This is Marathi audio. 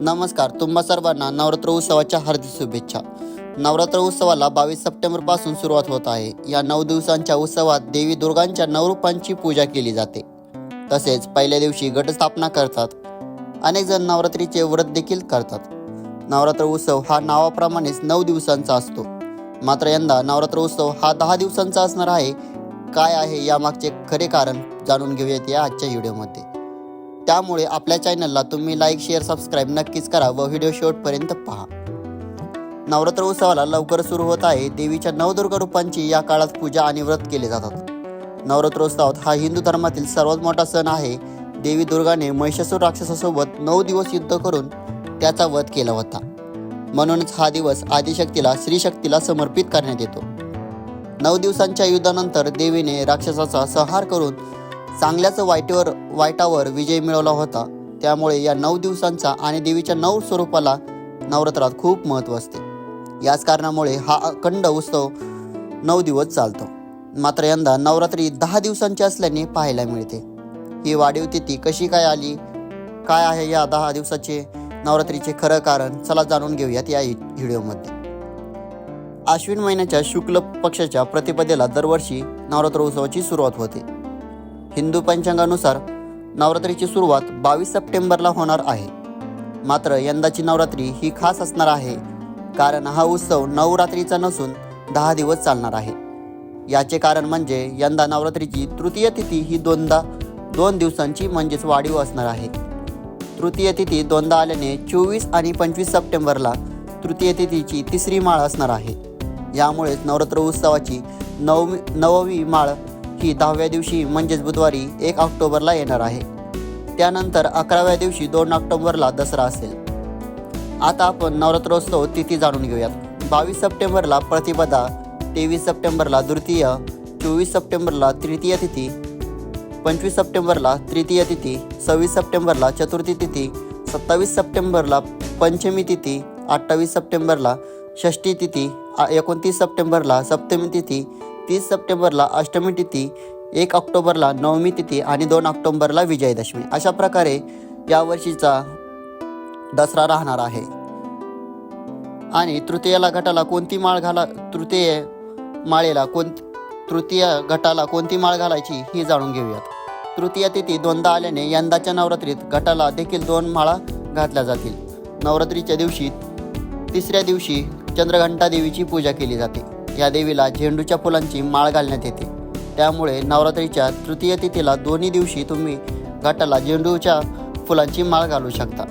नमस्कार तुम्हा सर्वांना नवरात्र उत्सवाच्या हार्दिक शुभेच्छा. नवरात्र उत्सवाला बावीस सप्टेंबरपासून सुरुवात होत आहे. या नऊ दिवसांच्या उत्सवात देवी दुर्गांच्या नऊ रूपांची पूजा केली जाते. तसेच पहिल्या दिवशी घटस्थापना करतात. अनेक जण नवरात्रीचे व्रत देखील करतात. नवरात्र उत्सव हा नावाप्रमाणेच नऊ दिवसांचा असतो. मात्र यंदा नवरात्र उत्सव हा दहा दिवसांचा असणार आहे. काय आहे यामागचे खरे कारण जाणून घेऊयात या आजच्या व्हिडिओमध्ये. त्यामुळे आपल्या चॅनलला तुम्ही लाईक शेअर सबस्क्राईब नक्कीच करा व व्हिडिओ शेवटपर्यंत पहा. नवरात्र उत्सवाला लवकर सुरू होत आहे. देवीच्या नवदुर्गा रूपांची या काळात पूजा आणि व्रत केले जातात. नवरात्रोत्सवात हा हिंदू धर्मातील सर्वात मोठा सण आहे. देवी दुर्गाने महिषासूर राक्षसासोबत नऊ दिवस युद्ध करून त्याचा वध केला होता. म्हणूनच हा दिवस आदिशक्तीला स्त्रीशक्तीला समर्पित करण्यात येतो. नऊ दिवसांच्या युद्धानंतर देवीने राक्षसाचा संहार करून चांगल्याच वाईटवर वाईटावर विजय मिळवला होता. त्यामुळे या नऊ दिवसांचा आणि देवीच्या नऊ स्वरूपाला नवरात्रात खूप महत्त्व असते. याच कारणामुळे हा अखंड उत्सव नऊ दिवस चालतो. मात्र यंदा नवरात्री दहा दिवसांची असल्याने पाहायला मिळते. ही वाढीव तिथी कशी काय आली? काय आहे या दहा दिवसाचे नवरात्रीचे खरं कारण? चला जाणून घेऊयात या व्हिडिओमध्ये. आश्विन महिन्याच्या शुक्ल पक्षाच्या प्रतिपदेला दरवर्षी नवरात्र उत्सवाची सुरुवात होते. हिंदू पंचांगानुसार नवरात्रीची सुरुवात बावीस सप्टेंबरला होणार आहे. मात्र यंदाची नवरात्री ही खास असणार आहे कारण हा उत्सव नवरात्रीचा नसून दहा दिवस चालणार आहे. याचे कारण म्हणजे यंदा नवरात्रीची तृतीय तिथी ही दोनदा दोन दिवसांची म्हणजेच वाढीव असणार आहे. तृतीय तिथी दोनदा आल्याने चोवीस आणि पंचवीस सप्टेंबरला तृतीय तिथीची तिसरी माळ असणार आहे. यामुळेच नवरात्र उत्सवाची नवमी नववी माळ की दहाव्या दिवशी म्हणजेच बुधवारी एक ऑक्टोबरला येणार आहे. त्यानंतर अकराव्या दिवशी दोन ऑक्टोबरला दसरा असेल. आता आपण नवरात्रोत्सव तिथी जाणून घेऊयात. बावीस सप्टेंबरला प्रतिपदा तेवीस सप्टेंबरला द्वितीय चोवीस सप्टेंबरला तृतीय तिथी पंचवीस सप्टेंबरला तृतीय तिथी सव्वीस सप्टेंबरला चतुर्थी तिथी सत्तावीस सप्टेंबरला पंचमी तिथी अठ्ठावीस सप्टेंबरला षष्ठी तिथी एकोणतीस सप्टेंबरला सप्तमी तिथी तीस सप्टेंबरला अष्टमी तिथी एक ऑक्टोबरला नवमी तिथी आणि दोन ऑक्टोबरला विजयदशमी. अशा प्रकारे यावर्षीचा दसरा राहणार आहे. आणि तृतीयाला गटाला कोणती माळ घाला तृतीय माळेला कोण तृतीय गटाला कोणती माळ घालायची ही जाणून घेऊयात. तृतीय तिथी दोनदा आल्याने यंदाच्या नवरात्रीत गटाला देखील दोन माळा घातल्या जातील. नवरात्रीच्या दिवशी तिसऱ्या दिवशी चंद्रघंटा देवीची पूजा केली जाते. या देवीला झेंडूच्या फुलांची माळ घालण्यात येते. त्यामुळे नवरात्रीच्या तृतीय तिथीला दोन्ही दिवशी तुम्ही घाटाला झेंडूच्या फुलांची माळ घालू शकता.